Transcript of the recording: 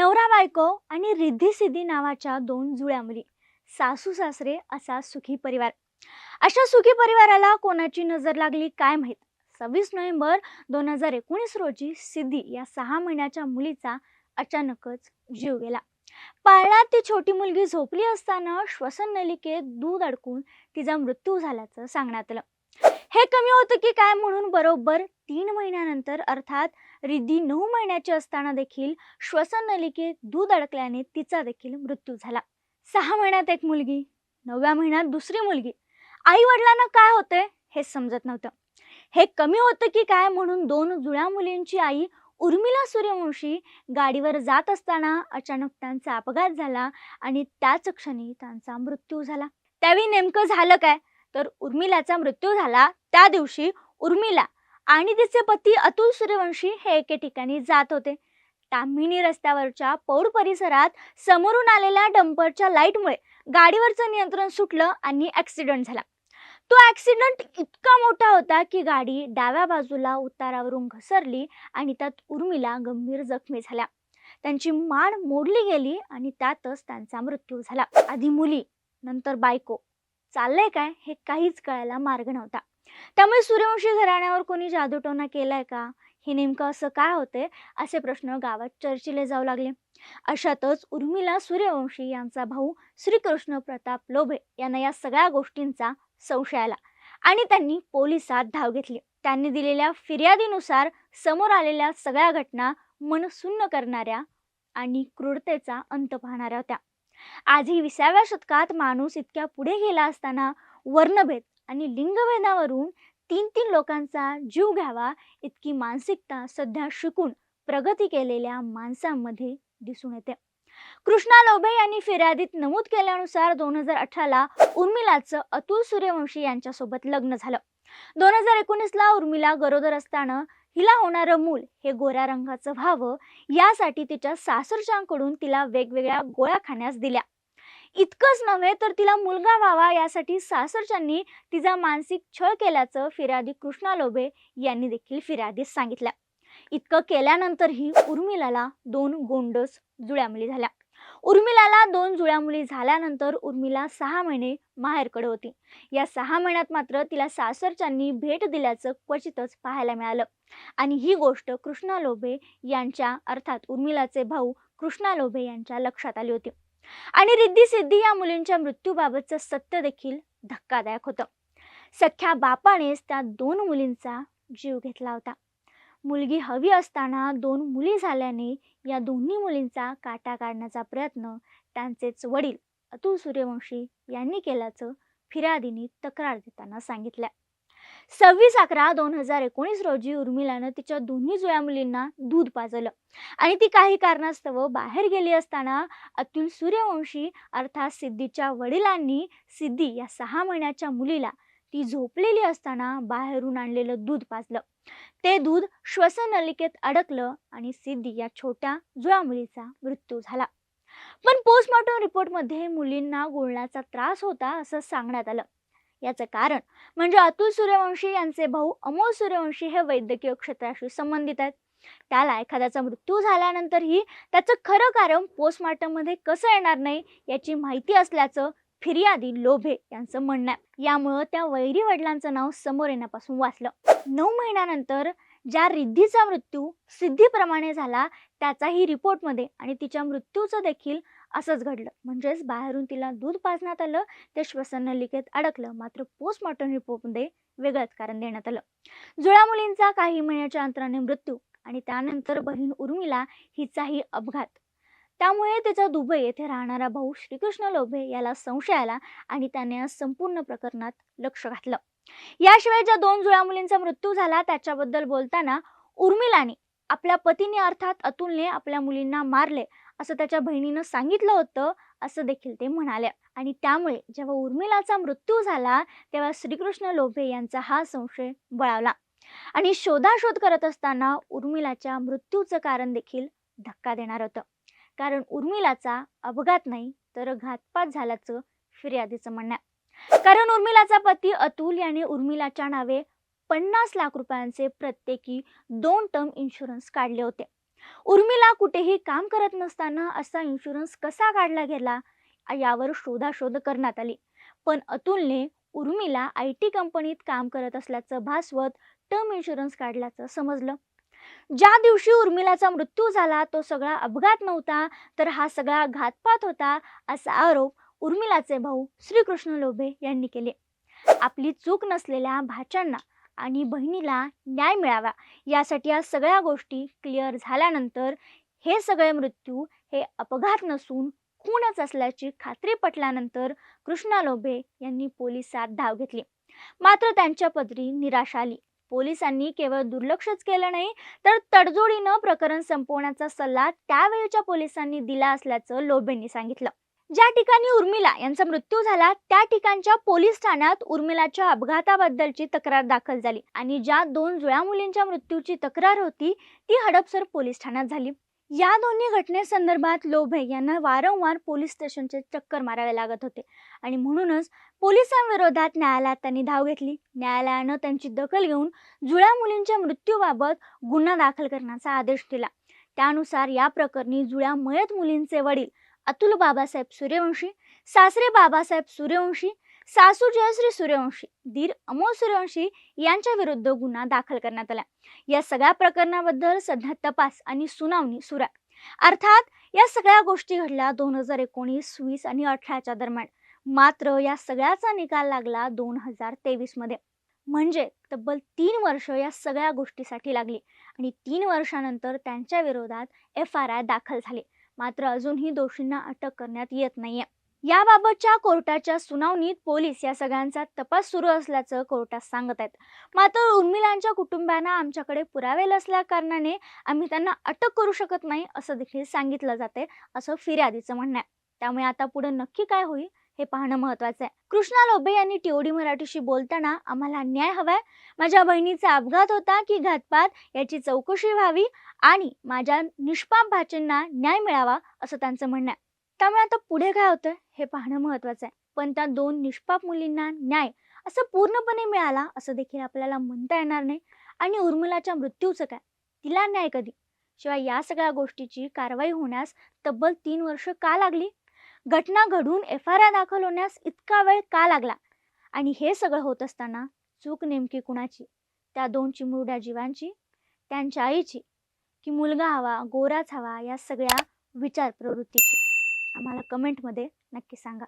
नवरा बायको आणि रिद्धी सिद्धी नावाच्या दोन जुळ्या मुली सासू सासरे असा सुखी परिवार. अशा सुखी परिवाराला कोणाची नजर लागली काय माहीत? सव्वीस नोव्हेंबर दोन हजार एकोणीस रोजी सिद्धी या सहा महिन्याच्या मुलीचा अचानकच जीव गेला. पाळण्यात ती छोटी मुलगी झोपली असताना श्वसन नलिकेत दूध अडकून तिचा मृत्यू झाल्याचं सांगण्यात आलं. हे कमी होतं की काय म्हणून? बरोबर तीन महिन्यानंतर अर्थात रिद्धी नऊ महिन्याची असताना देखील श्वसन नलिकेत दूध अडकल्याने तिचा देखील मृत्यू झाला. सहा महिन्यात एक मुलगी नवव्या महिन्यात दुसरी मुलगी. आई वडिलांना काय होते हे समजत नव्हतं. हे कमी होतं की काय म्हणून दोन जुळ्या मुलींची आई उर्मिला सूर्यवंशी गाडीवर जात असताना अचानक त्यांचा अपघात झाला आणि त्याच क्षणी त्यांचा मृत्यू झाला. त्यावेळी नेमकं झालं काय? तर उर्मिलाचा मृत्यू झाला. त्या दिवशी उर्मिला आणि तिचे पती अतुल सूर्यवंशी हे एके ठिकाणी जात होते. ताम्हिणी रस्त्यावरच्या पौर परिसरात समोरून आलेल्या डंपरच्या लाईटमुळे गाडीवरचं नियंत्रण सुटलं आणि ॲक्सिडंट झाला. तो ॲक्सिडंट इतका मोठा होता की गाडी डाव्या बाजूला उतारावरून घसरली आणि त्यात उर्मिला गंभीर जखमी झाल्या. त्यांची मान मोडली गेली आणि त्यातच त्यांचा मृत्यू झाला. आधी मुली नंतर बायको. चाललंय काय? हे काहीच कळायला मार्ग नव्हता. त्यामुळे सूर्यवंशी घराण्यावर कोणी जादूटोना केलाय का? हे नेमकं असं काय होते असे प्रश्न गावात चर्चिले जाऊ लागले. अशातच उर्मिला सूर्यवंशी यांचा भाऊ श्रीकृष्ण प्रताप लोभे यांना या सगळ्या गोष्टींचा संशय आला आणि त्यांनी पोलिसात धाव घेतली. त्यांनी दिलेल्या फिर्यादीनुसार समोर आलेल्या सगळ्या घटना मन सुन्न करणाऱ्या आणि क्रूरतेचा अंत पाहणाऱ्या होत्या. आजही विसाव्या शतकात माणूस इतक्या पुढे गेला असताना वर्णभेद आणि लिंगभेदावरून तीन तीन लोकांचा जीव घ्यावा इतकी मानसिकता सध्या शिकून प्रगती केलेल्या माणसांमध्ये दिसून येते. कृष्णा लोभे यांनी फिर्यादीत नमूद केल्यानुसार दोन हजार अठराला उर्मिलाचं अतुल सूर्यवंशी यांच्यासोबत लग्न झालं. दोन हजार एकोणीसला उर्मिला गरोदर असताना हिला होणारं मूल हे गोऱ्या रंगाचं व्हावं यासाठी तिच्या सासरच्यांकडून तिला वेगवेगळ्या गोळ्या खाण्यास दिल्या. इतकंच नव्हे तर तिला मुलगा व्हावा यासाठी सासरच्यांनी तिचा मानसिक छळ केल्याचं फिर्यादी कृष्णा लोभे यांनी देखील फिर्यादीत सांगितलं इतकं केल्यानंतरही उर्मिलाला दोन गोंडस जुळ्यामुली झाल्या. उर्मिलाला दोन जुळ्या मुली झाल्यानंतर उर्मिला सहा महिने माहेरकडे होती. या सहा महिन्यात मात्र तिला सासरच्यांनी भेट दिल्याचं क्वचितच पाहायला मिळालं. आणि ही गोष्ट कृष्णा लोभे यांच्या अर्थात उर्मिलाचे भाऊ कृष्णा लोभे यांच्या लक्षात आली होती. आणि रिद्धी सिद्धी या मुलींच्या मृत्यूबाबतचं सत्य देखील धक्कादायक होतं. सख्या बापानेच त्या दोन मुलींचा जीव घेतला होता. मुलगी हवी असताना दोन मुली झाल्याने या दोन्ही मुलींचा काटा काढण्याचा प्रयत्न त्यांचेच वडील अतुल सूर्यवंशी यांनी केल्याचं फिर्यादीने तक्रार देताना सांगितलं सव्वीस अकरा दोन हजार एकोणीस रोजी उर्मिलानं तिच्या दोन्ही जुळ्या मुलींना दूध पाजलं आणि ती काही कारणास्तव बाहेर गेली असताना अतुल सूर्यवंशी अर्थात सिद्धीच्या वडिलांनी सिद्धी या सहा महिन्याच्या मुलीला ती झोपलेली असताना बाहेरून आणलेलं दूध पाजलं. ते दूध श्वसनलिकेत अडकलं आणि सिद्धी या छोट्या जुळ्या मुलीचा मृत्यू झाला. पण पोस्टमॉर्टम रिपोर्टमध्ये मुलींना गुळण्याचा त्रास होता असं सांगण्यात आलं. याचं कारण म्हणजे अतुल सूर्यवंशी यांचे भाऊ अमोल सूर्यवंशी हे वैद्यकीय क्षेत्राशी संबंधित आहेत. त्याला एखाद्याचा मृत्यू झाल्यानंतरही त्याचं खरं कारण पोस्टमॉर्टममध्ये कसं येणार नाही याची माहिती असल्याचं फिर्यादी लोभे यांचं म्हणणं आहे. यामुळं त्या वैरी वडिलांचं नाव समोर येण्यापासून वाचलं. नऊ महिन्यानंतर ज्या रिद्धीचा मृत्यू सिद्धीप्रमाणे झाला त्याचाही रिपोर्टमध्ये आणि तिच्या मृत्यूचं देखील असंच घडलं. म्हणजेच बाहेरून तिला दूध पाजण्यात आलं ते श्वसनलिकेत अडकलं. मात्र पोस्टमॉर्टम रिपोर्टमध्ये वेगळंच कारण देण्यात आलं. जुळ्या मुलींचा काही महिन्याच्या अंतराने मृत्यू आणि त्यानंतर बहीण उर्मिला हिचाही अपघात. त्यामुळे त्याचा दुबई येथे राहणारा भाऊ श्रीकृष्ण लोभे याला संशय आला आणि त्याने या संपूर्ण प्रकरणात लक्ष घातलं. याशिवाय ज्या दोन जुळ्या मुलींचा मृत्यू झाला त्याच्याबद्दल बोलताना उर्मिलाने आपल्या पतीने अर्थात अतुलने आपल्या मुलींना मारले असं त्याच्या बहिणीनं सांगितलं होतं असं देखील ते म्हणाले. आणि त्यामुळे जेव्हा उर्मिलाचा मृत्यू झाला तेव्हा श्रीकृष्ण लोभे यांचा हा संशय बळावला. आणि शोधाशोध करत असताना उर्मिलाच्या मृत्यूचं कारण देखील धक्का देणार होतं. कारण उर्मिलाचा अपघात नाही तर घातपात झाल्याचं फिर्यादीचं म्हणणं आहे. कारण उर्मिलाचा पती अतुल याने उर्मिलाच्या नावे पन्नास लाख रुपयांचे प्रत्येकी दोन टर्म इन्शुरन्स काढले होते. उर्मिला कुठेही काम करत नसताना असा इन्शुरन्स कसा काढला गेला यावर शोधाशोध करण्यात आली. पण अतुलने उर्मिला आय टी कंपनीत काम करत असल्याचं भासवत टर्म इन्शुरन्स काढल्याचं समजलं. ज्या दिवशी उर्मिलाचा मृत्यू झाला तो सगळा अपघात नव्हता तर हा सगळा घातपात होता असा आरोप उर्मिलाचे भाऊ श्रीकृष्ण लोभे यांनी केले. आपली चूक नसलेल्या भाच्यांना आणि बहिणीला न्याय मिळावा यासाठी या सगळ्या गोष्टी क्लिअर झाल्यानंतर हे सगळे मृत्यू हे अपघात नसून खूनच असल्याची खात्री पटल्यानंतर कृष्णा लोभे यांनी पोलिसात धाव घेतली. मात्र त्यांच्या पदरी निराशा आली. पोलिसांनी केवळ दुर्लक्षच केलं नाही तर तडजोडीनं प्रकरण संपवण्याचा सल्ला त्यावेळच्या पोलिसांनी दिला असल्याचं लोबेंनी सांगितलं. ज्या ठिकाणी उर्मिला यांचा मृत्यू झाला त्या ठिकाणच्या पोलीस ठाण्यात उर्मिलाच्या अपघाताबद्दलची तक्रार दाखल झाली आणि ज्या दोन जुळ्या मुलींच्या मृत्यूची तक्रार होती ती हडपसर पोलीस ठाण्यात झाली. या दोन्ही घटनेसंदर्भात लोभे यांना वारंवार पोलीस स्टेशनचे चक्कर मारावे लागत होते आणि म्हणूनच पोलिसांविरोधात न्यायालयात त्यांनी धाव घेतली. न्यायालयानं त्यांची दखल घेऊन जुळ्या मुलींच्या मृत्यूबाबत गुन्हा दाखल करण्याचा आदेश दिला. त्यानुसार या प्रकरणी जुळ्या मयत मुलींचे वडील अतुल बाबासाहेब सूर्यवंशी सासरे बाबासाहेब सूर्यवंशी सासू जयश्री सूर्यवंशी दीर अमोल सूर्यवंशी यांच्या विरुद्ध गुन्हा दाखल करण्यात आला. या सगळ्या प्रकरणाबद्दल सध्या तपास आणि सुनावणी सुरू आहे. अर्थात या सगळ्या गोष्टी घडल्या दोन हजार एकोणीस वीस आणि अठराच्या दरम्यान. मात्र या सगळ्याचा निकाल लागला दोन हजार तेवीसमध्ये म्हणजे तब्बल तीन वर्ष या सगळ्या गोष्टीसाठी लागली आणि तीन वर्षानंतर त्यांच्या विरोधात एफ आर आय दाखल झाले. मात्र अजूनही दोषींना अटक करण्यात येत नाहीये. याबाबतच्या कोर्टाच्या सुनावणीत पोलीस या सगळ्यांचा तपास सुरू असल्याचं कोर्टात सांगत आहेत. मात्र उर्मिलांच्या कुटुंबियांना आमच्याकडे पुरावे नसल्या कारणाने आम्ही त्यांना अटक करू शकत नाही असं देखील सांगितलं जाते असं फिर्यादीचं म्हणणं आहे. त्यामुळे आता पुढे नक्की काय होईल? हे पाहणं महत्वाचं आहे. कृष्णा लोभे यांनी टीओडी मराठीशी बोलताना आम्हाला न्याय हवाय. माझ्या बहिणीचा अपघात होता की घातपात याची चौकशी व्हावी आणि माझ्या निष्पाप भाचींना न्याय मिळावा असं त्यांचं म्हणणं आहे. त्यामुळे आता पुढे काय होतं हे पाहणं महत्वाचं आहे. पण त्या दोन निष्पाप मुलींना न्याय असं पूर्णपणे मिळाला असं देखील आपल्याला म्हणता येणार नाही. आणि उर्मिलाच्या मृत्यूचं काय? तिला न्याय कधी? शिवाय या सगळ्या गोष्टीची कारवाई होण्यास तब्बल तीन वर्ष का लागली? घटना घडून एफ आर आय दाखल होण्यास इतका वेळ का लागला? आणि हे सगळं होत असताना चूक नेमकी कुणाची? त्या दोन चिमुरड्या जीवांची? त्यांच्या आईची? की मुलगा हवा गोराच हवा या सगळ्या विचार प्रवृत्तीची? आम्हाला कमेंटमध्ये नक्की सांगा.